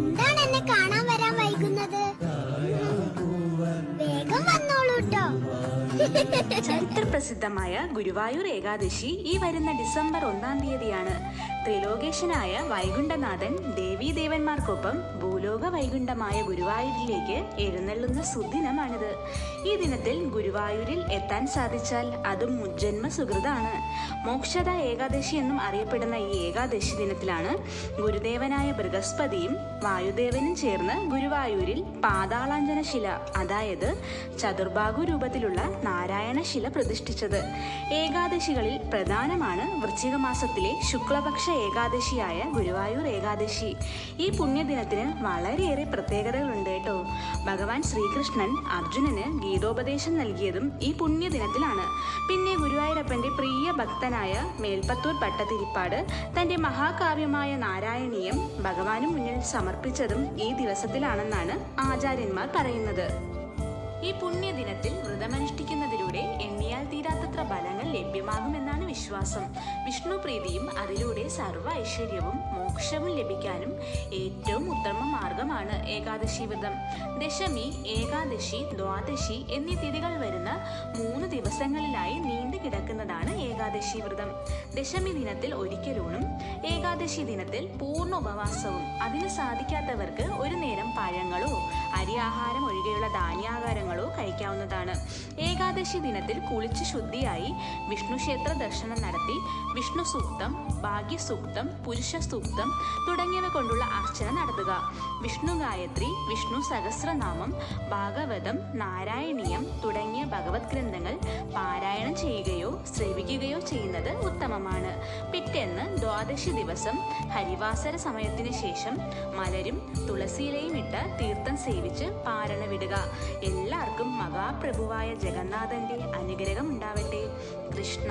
എന്താണ് എന്നെ കാണാൻ വരാൻ വൈകുന്നത്? വേഗം വന്നോളൂ ട്ടോ ചരിത്രപ്രസിദ്ധമായ ഗുരുവായൂർ ഏകാദശി ഈ വരുന്ന ഡിസംബർ ഒന്നാം തീയതിയാണ്. ത്രിലോകേശനായ വൈകുണ്ഠനാഥൻ ദേവീദേവന്മാർക്കൊപ്പം ഭൂലോക വൈകുണ്ഠമായ ഗുരുവായൂരിലേക്ക് എഴുന്നള്ളുന്ന സുദിനമാണിത്. ഈ ദിനത്തിൽ ഗുരുവായൂരിൽ എത്താൻ സാധിച്ചാൽ അതും മുജ്ജന്മ സുഹൃതാണ് മോക്ഷത ഏകാദശി എന്നും അറിയപ്പെടുന്ന ഈ ഏകാദശി ദിനത്തിലാണ് ഗുരുദേവനായ ബൃഹസ്പതിയും വായുദേവനും ചേർന്ന് ഗുരുവായൂരിൽ പാതാളാഞ്ജന ശില അതായത് ചതുർഭാഗു രൂപത്തിലുള്ള നാരായണ ശില പ്രതിഷ്ഠിച്ചത്. ഏകാദശികളിൽ പ്രധാനമാണ് വൃശ്ചിക മാസത്തിലെ ശുക്ലപക്ഷ ഏകാദശിയായ ഗുരുവായൂർ ഏകാദശി. ഈ പുണ്യദിനത്തിന് വളരെയേറെ പ്രത്യേകതകളുണ്ട് കേട്ടോ. ഭഗവാൻ ശ്രീകൃഷ്ണൻ അർജുനന് ഗീതോപദേശം നൽകിയതും ഈ പുണ്യദിനത്തിലാണ്. പിന്നെ ഗുരുവായൂരപ്പന്റെ പ്രിയ ഭക്തനായ മേൽപ്പത്തൂർ പട്ടതിരിപ്പാട് തന്റെ മഹാകാവ്യമായ നാരായണീയം ഭഗവാനു മുന്നിൽ സമർപ്പിച്ചതും ഈ ദിവസത്തിലാണെന്നാണ് ആചാര്യന്മാർ പറയുന്നത്. ഈ പുണ്യദിനത്തിൽ വ്രതമനുഷ്ഠിക്കുന്ന ലഭ്യമാകുമെന്നാണ് വിശ്വാസം. വിഷ്ണു പ്രീതിയും അതിലൂടെ സർവ ഐശ്വര്യവും മോക്ഷവും ലഭിക്കാനും ഏറ്റവും ഉത്തമ മാർഗമാണ് ഏകാദശി വ്രതം. ദശമി ഏകാദശി ദ്വാദശി എന്നീ തിഥികൾ വരുന്ന മൂന്ന് ദിവസങ്ങളിലായി നീണ്ടു കിടക്കുന്നതാണ് ഏകാദശി വ്രതം. ദശമി ദിനത്തിൽ ഒരിക്കലൂണും ഏകാദശി ദിനത്തിൽ പൂർണ ഉപവാസവും അതിന് സാധിക്കാത്തവർക്ക് ഒരു നേരം പഴങ്ങളോ അരി ആഹാരം ഒഴികെയുള്ള ധാന്യാഹാരങ്ങളോ കഴിക്കാവുന്നതാണ്. ഏകാദശി ദിനത്തിൽ കുളിച്ച് ശുദ്ധിയായി വിഷ്ണു ക്ഷേത്ര ദർശനം നടത്തി വിഷ്ണു സൂക്തം ഭാഗ്യസൂക്തം പുരുഷ സൂക്തം തുടങ്ങിയവ കൊണ്ടുള്ള അർച്ചന നടത്തുക. വിഷ്ണു ഗായത്രി വിഷ്ണു സഹസ്രനാമം ഭാഗവതം നാരായണീയം തുടങ്ങിയ ഭഗവത് ഗ്രന്ഥങ്ങൾ പാരായണം ചെയ്യുകയോ ശ്രവിക്കുകയോ ചെയ്യുന്നത് ഉത്തമമാണ്. പിറ്റേന്ന് ദ്വാദശി ദിവസം ഹരിവാസര സമയത്തിന് ശേഷം മലരും തുളസിയിലയും ഇട്ട് തീർത്ഥം സേവിച്ച് പാരണ വിടുക. എല്ലാവർക്കും മഹാപ്രഭുവായ ജഗന്നാഥന്റെ അനുഗ്രഹം ഉണ്ടാവട്ടെ. കൃഷ്ണ